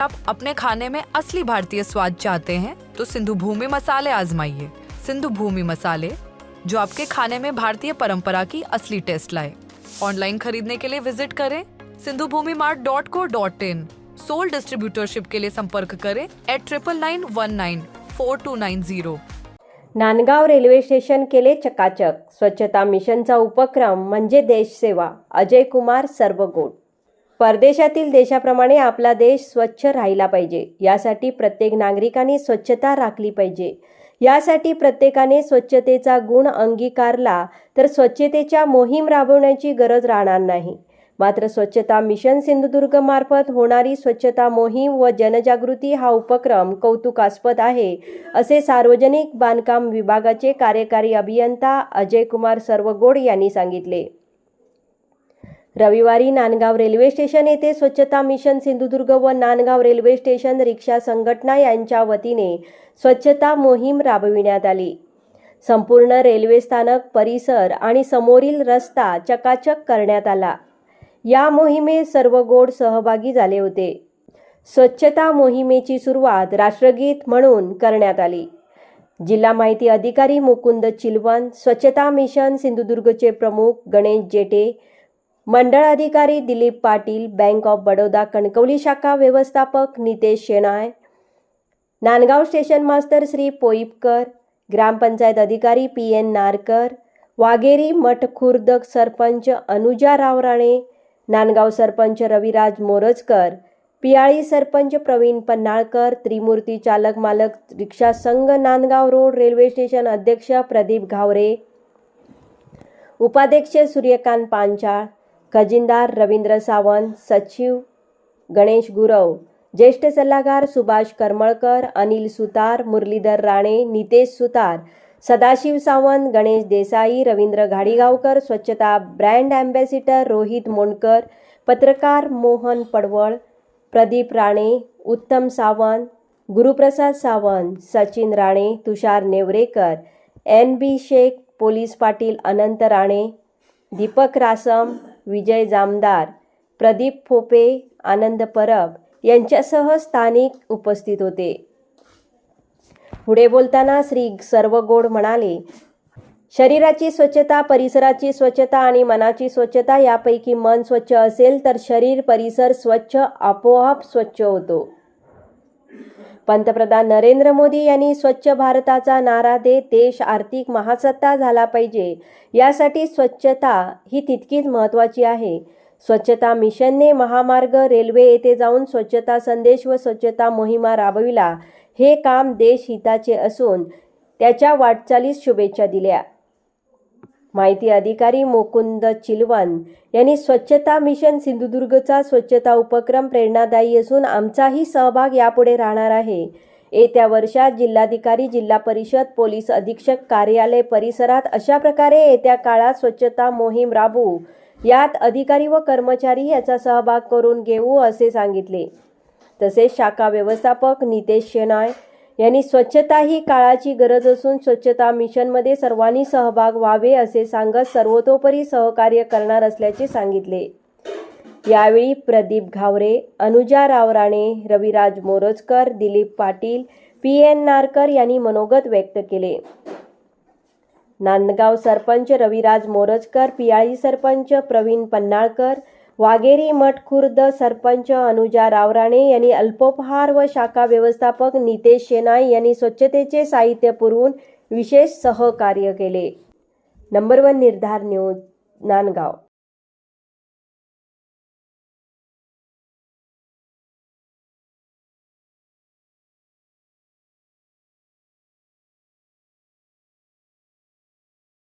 आप अपने खाने में असली भारतीय स्वाद चाहते हैं तो सिंधु भूमि मसाले आजमाइए। सिंधु भूमि मसाले, जो आपके खाने में भारतीय परंपरा की असली टेस्ट लाए। ऑनलाइन खरीदने के लिए विज़िट करें Sindhu Bhumi mart dot co dot in. Sole distributorship के लिए संपर्क करें at triple nine one nine four two nine zero Nandgaon railway station केले चकाचक। स्वच्छता मिशन मिशनचा उपक्रम, म्हणजे देशसेवा अजय कुमार सर्वगोड परदेशातील देशाप्रमाणे आपला देश स्वच्छ राहिला पाहिजे. यासाठी प्रत्येक नागरिकाने स्वच्छता राखली पाहिजे. यासाठी प्रत्येकाने स्वच्छतेचा गुण अंगीकारला तर स्वच्छतेच्या मोहीम राबवण्याची गरज राहणार नाही. मात्र स्वच्छता मिशन सिंधुदुर्ग मार्फत होणारी स्वच्छता मोहीम व जनजागृती हा उपक्रम कौतुकास्पद आहे असे सार्वजनिक बांधकाम विभागाचे कार्यकारी अभियंता अजय कुमार सर्वगोड यांनी सांगितले. रविवारी नांदगाव रेल्वे स्टेशन येथे स्वच्छता मिशन सिंधुदुर्ग व नांदगाव रेल्वे स्टेशन रिक्षा संघटना यांच्या वतीने स्वच्छता मोहीम राबविण्यात आली. संपूर्ण रेल्वे स्थानक परिसर आणि समोरील रस्ता चकाचक करण्यात आला. या मोहिमेत सर्व गोड सहभागी झाले होते. स्वच्छता मोहिमेची सुरुवात राष्ट्रगीत म्हणून करण्यात आली. जिल्हा माहिती अधिकारी मुकुंद चिलवन स्वच्छता मिशन सिंधुदुर्गचे प्रमुख गणेश जेटे मंडळ अधिकारी दिलीप पाटील बँक ऑफ बडोदा कणकवली शाखा व्यवस्थापक नितेश शेणाय नांदगाव स्टेशन मास्तर श्री पोईपकर ग्रामपंचायत अधिकारी पी एन नारकर वाघेरी मठ खुर्द सरपंच अनुजा रावराणे नांदगाव सरपंच रविराज मोरजकर पियाळी सरपंच प्रवीण पन्नाळकर त्रिमूर्ती चालक मालक रिक्षा संघ नांदगाव रोड रेल्वे स्टेशन अध्यक्ष प्रदीप घावरे उपाध्यक्ष सूर्यकांत पांचाळ खजिनदार रवींद्र सावंत सचिव गणेश गुरव ज्येष्ठ सल्लागार सुभाष करमळकर अनिल सुतार मुरलीधर राणे नितेश सुतार सदाशिव सावंत गणेश देसाई रवींद्र घाडीगावकर स्वच्छता ब्रँड अँबॅसिडर रोहित मोंडकर पत्रकार Mohan Padwal Pradeep Rane Uttam Sawant Guruprasad Sawant Sachin Rane Tushar Nevrekar N B Shaikh police Patil Anant Rane Deepak Rasam Vijay Jamdar Pradeep Phope Anand Parab यांच्यासह स्थानिक उपस्थित होते. पुढे बोलताना श्री सर्वगोड म्हणाले शरीराची स्वच्छता परिसराची स्वच्छता आणि मनाची स्वच्छता यापैकी मन स्वच्छ असेल तर शरीर परिसर स्वच्छ आपोआप स्वच्छ होतो. पंतप्रधान नरेंद्र मोदी यांनी स्वच्छ भारताचा नारा देत देश आर्थिक महासत्ता झाला पाहिजे. यासाठी स्वच्छता ही तितकीच महत्त्वाची आहे. स्वच्छता मिशनने महामार्ग रेल्वे येथे जाऊन स्वच्छता संदेश व स्वच्छता मोहिमा राबविला. हे काम देश हिताचे असून त्याच्या वाटचालीस शुभेच्छा दिल्या. माहिती अधिकारी मुकुंद चिलवन यांनी स्वच्छता मिशन सिंधुदुर्गचा स्वच्छता उपक्रम प्रेरणादायी असून आमचाही सहभाग यापुढे राहणार आहे. येत्या वर्षात जिल्हाधिकारी जिल्हा परिषद पोलीस अधीक्षक कार्यालय परिसरात अशा प्रकारे येत्या काळात स्वच्छता मोहीम राबवू यात अधिकारी व कर्मचारी याचा सहभाग करून घेऊ असे सांगितले. तसेच शाखा व्यवस्थापक नितेश शेनाय यांनी स्वच्छता ही काळाची गरज असून स्वच्छता मिशनमध्ये सर्वांनी सहभाग व्हावे असे सांगत सर्वतोपरी सहकार्य करणार असल्याचे सांगितले. यावेळी प्रदीप घावरे अनुजा रावराणे रविराज मोरजकर दिलीप पाटील पी एन नारकर यांनी मनोगत व्यक्त केले. नांदगाव सरपंच रविराज मोरजकर पियाळी सरपंच प्रवीण पन्नाळकर वाघेरी मठ खुर्द सरपंच अनुजा रावराणे यांनी अल्पोपहार व शाखा व्यवस्थापक नितेश शेनाय यांनी स्वच्छतेचे साहित्य पुरवून विशेष सहकार्य केले. Number one Nirdhar news Nandgaon.